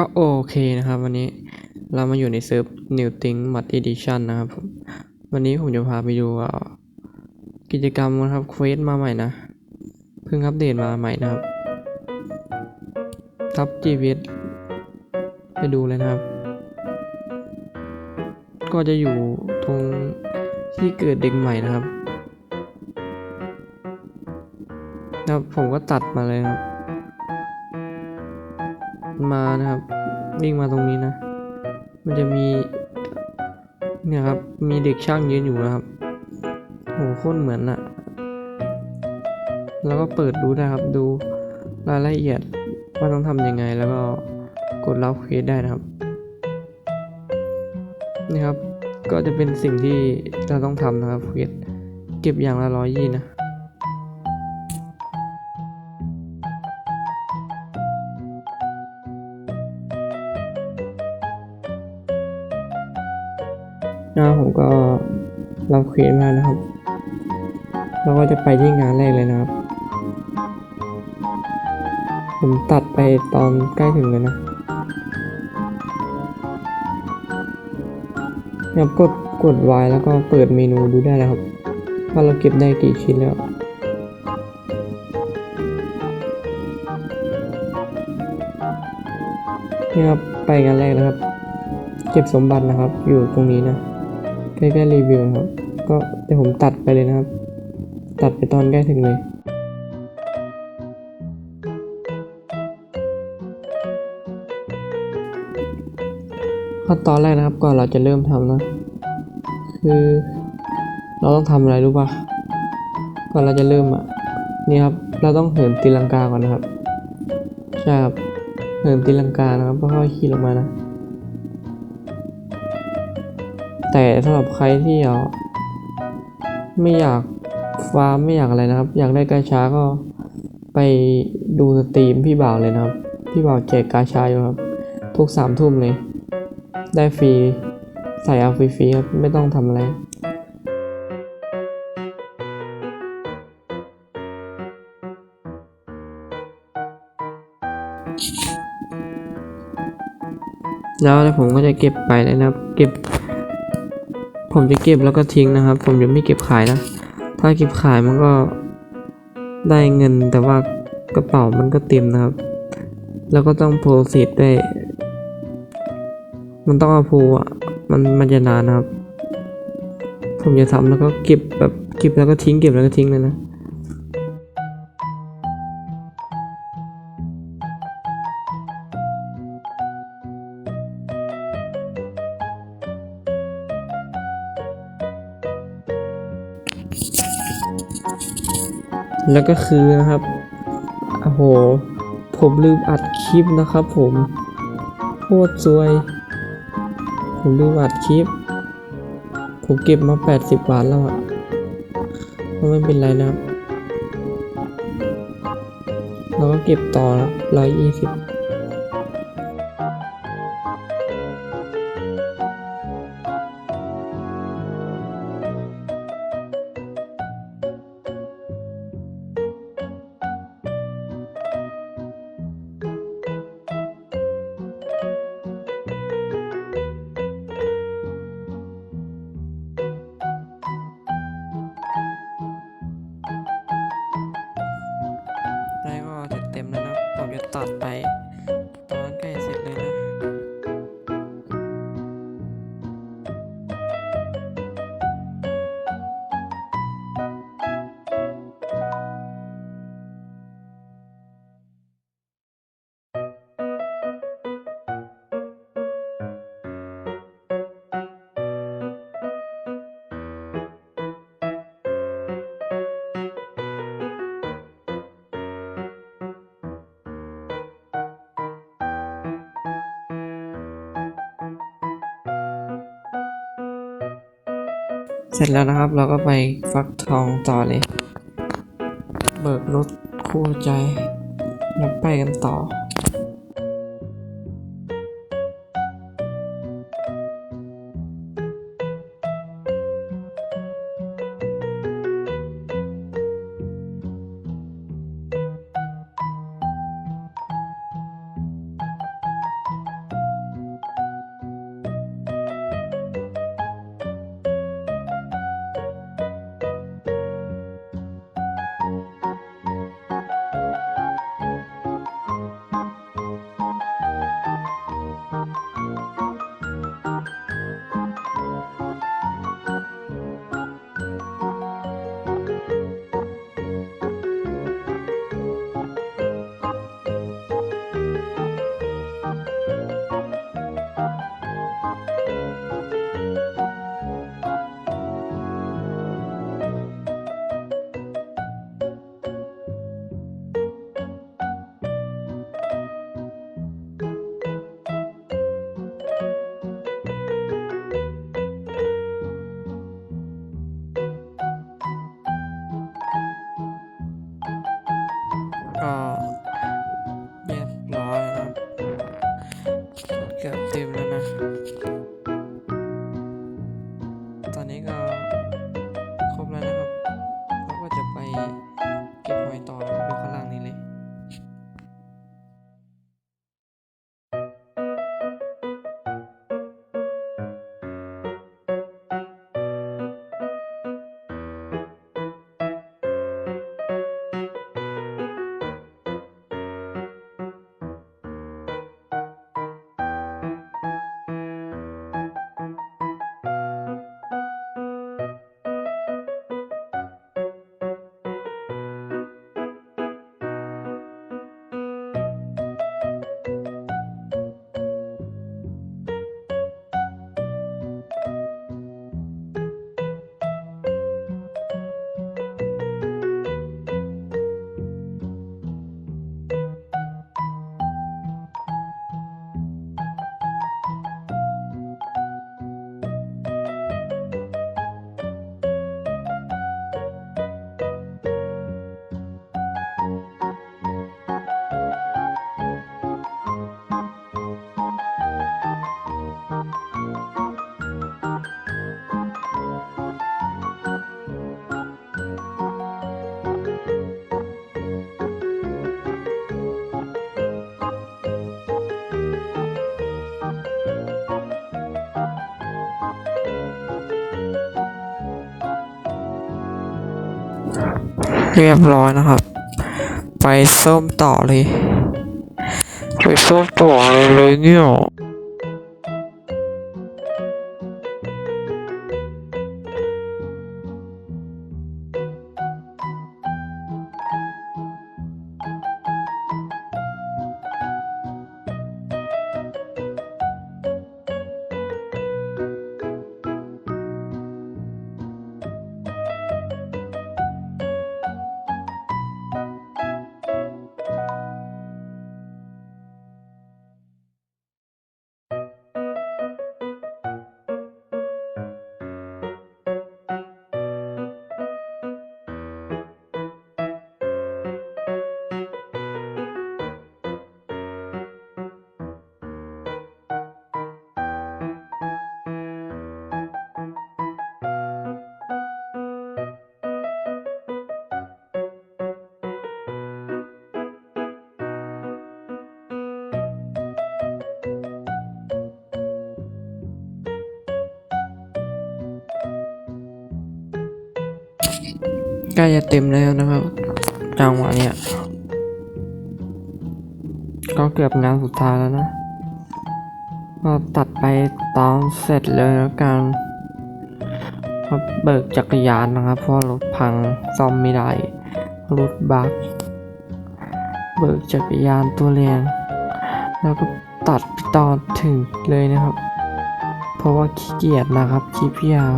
ก็โอเคนะครับ วันนี้เรามาอยู่ในเซิร์ฟ New Thing Mod Edition นะครับผมวันนี้ผมจะพาไปดูกิจกรรมนะครับเควสมาใหม่นะเพิ่งอัปเดตมาใหม่นะครับทับ GPS ไปดูเลยนะครับ ก็จะอยู่ตรงที่เกิดเด็กใหม่นะครับ นะครับผมก็ตัดมาเลยครับ มานะครับวิ่งมาตรงนี้นะ มันจะมีเนี่ยครับมีเด็กช่างยืนอยู่นะครับโหโคตรเหมือนอะแล้วก็เปิดดูได้ครับดูรายละเอียดว่าต้องทำยังไงแล้วก็กดรับเควสได้นะครับนี่ครับก็จะเป็นสิ่งที่เราต้องทำนะครับเควสเก็บอย่างละร้อยยี่นะ นะผมก็รับเควสมานะครับ เราก็จะไปที่งานแรกเลยนะครับ ผมตัดไปตอนใกล้ถึงเลยนะเนี่ยกดกด Y แล้วก็เปิดเมนูดูได้แล้วครับว่าเราเก็บได้กี่ชิ้นแล้วนี่ครับไปงานแรกนะครับ เก็บสมบัตินะครับอยู่ตรงนี้นะ ใกล้ๆรีวิวครับ ก็เดี๋ยวผมตัดไปเลยนะครับ ตัดไปตอนใกล้ถึงเลยขั้นตอนแรกนะครับก่อนเราจะเริ่มทำนะ คือเราต้องทำอะไรรู้ปะก่อนเราจะเริ่มอะนี่ครับ เราต้องเหินตีลังกาก่อนนะครับใช่ครับเหินตีลังกานะครับแล้วค่อยขี่ลงมานะ แต่สำหรับใครที่อ่อไม่อยากฟาร์มไม่อยากอะไรนะครับ อยากได้กาชาก็ไปดูสตรีมพี่บ่าวเลยนะครับ พี่บ่าวแจกกาชาอยู่ครับ ทุกสามทุ่มเลย ได้ฟรีใส่เอาฟรีๆครับ ไม่ต้องทำอะไรแล้วผมก็จะเก็บไปเลยนะครับ เก็บ ผมจะเก็บแล้วก็ทิ้งนะครับ ผมจะไม่เก็บขายนะ ถ้าเก็บขายมันก็ได้เงินแต่ว่ากระเป๋ามันก็เต็มนะครับ แล้วก็ต้องโปรเซสด้วย มันต้องเอาโพอะ มันมันจะนานนะครับ ผมจะทำแล้วก็เก็บแบบเก็บแล้วก็ทิ้งเก็บแล้วก็ทิ้งเลยนะ แล้วก็คือนะครับโอ้โห ผมลืมอัดคลิปนะครับผมโคตรซวย ผมลืมอัดคลิป ผมเก็บมา 80บาทแล้วอะไม่เป็นไรนะครับ เราก็เก็บต่อละ120 เสร็จแล้วนะครับ เราก็ไปฟักทองต่อเลย เบิกรถคู่ใจแล้วไปกันต่อ ah เรียบร้อยนะครับ ไปส้มต่อเลย ไปส้มต่อเลยเลยเนี่ย ล้จะเต็มแล้วนะครับจังหวะเนี้ยก็เกือบงานสุดท้ายแล้วนะก็ตัดไปตอนเสร็จเลยแล้วกันก็เบิกจักรยานนะครับ เพราะรถพังซ่อมไม่ได้รถบักเบิกจักรยานตัวแรงแล้วก็ตัดไปตอนถึงเลยนะครับ เพราะว่าขี้เกียจนะครับคลิปยาว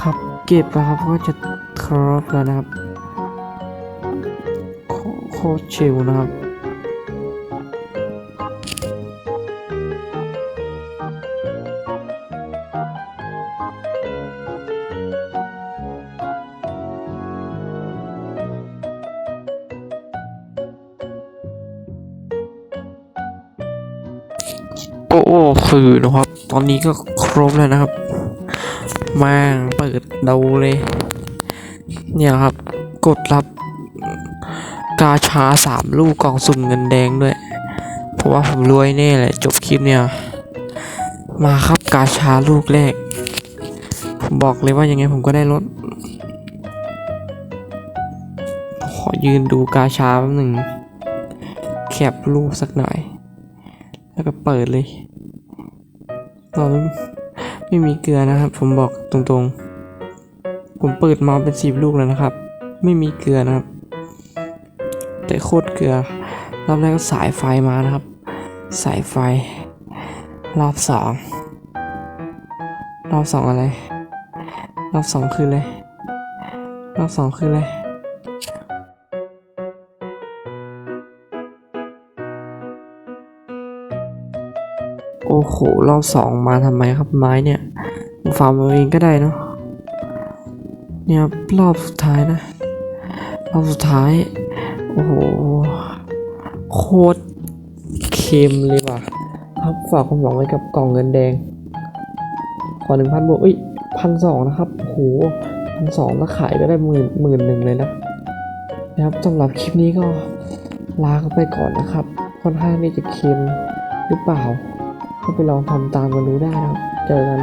ครับเก็บนะครับก็จะ ครบแล้วนะครับโคชิลนะครับโอ้โหคือนะครับ ตอนนี้ก็ครบแล้วนะครับม่งเปิดดูเลย เนี่ยครับ กดรับกาชาสามลูกกล่องสุ่มเงินแดงด้วย เพราะว่าผมรวยแน่แหละจบคลิปเนี่ย มาครับกาชาลูกแรก ผมบอกเลยว่ายังไงผมก็ได้รถขอยืนดูกาชาแป๊บหนึ่งแคปรูปสักหน่อย แล้วก็เปิดเลยตอนไม่มีเกลือนะครับ ผมบอกตรงๆ ผมเปิดมาเป็นสิบลูกแล้วนะครับ ไม่มีเกลือนะครับ แต่โคตรเกลือ รอบแรกก็สายไฟมานะครับ สายไฟ รอบสองรอบสองอะไร รอบสองคืออะไรรอบสองคืออะไรโอ้โห รอบสองมาทำไมครับไม้เนี่ยฟาร์มเอาเองก็ได้เนาะ เนี่ยรอบสุดท้ายนะ รอบสุดท้าย โอ้โห โคตรเค็มเลยว่ะครับฝากความหวังไว้กับกล่องเงินแดง ขอหนึ่งพันบวกเอ้ยพันสองนะครับโอ้โหพันสองแล้วขายก็ได้หมื่นหมื่นหนึ่งเลยนะนะครับสำหรับคลิปนี้ก็ลาไปก่อนนะครับ ค่อนข้างที่จะเค็มหรือเปล่า ก็ไปลองทำตามกันดูได้นะครับ เจอกัน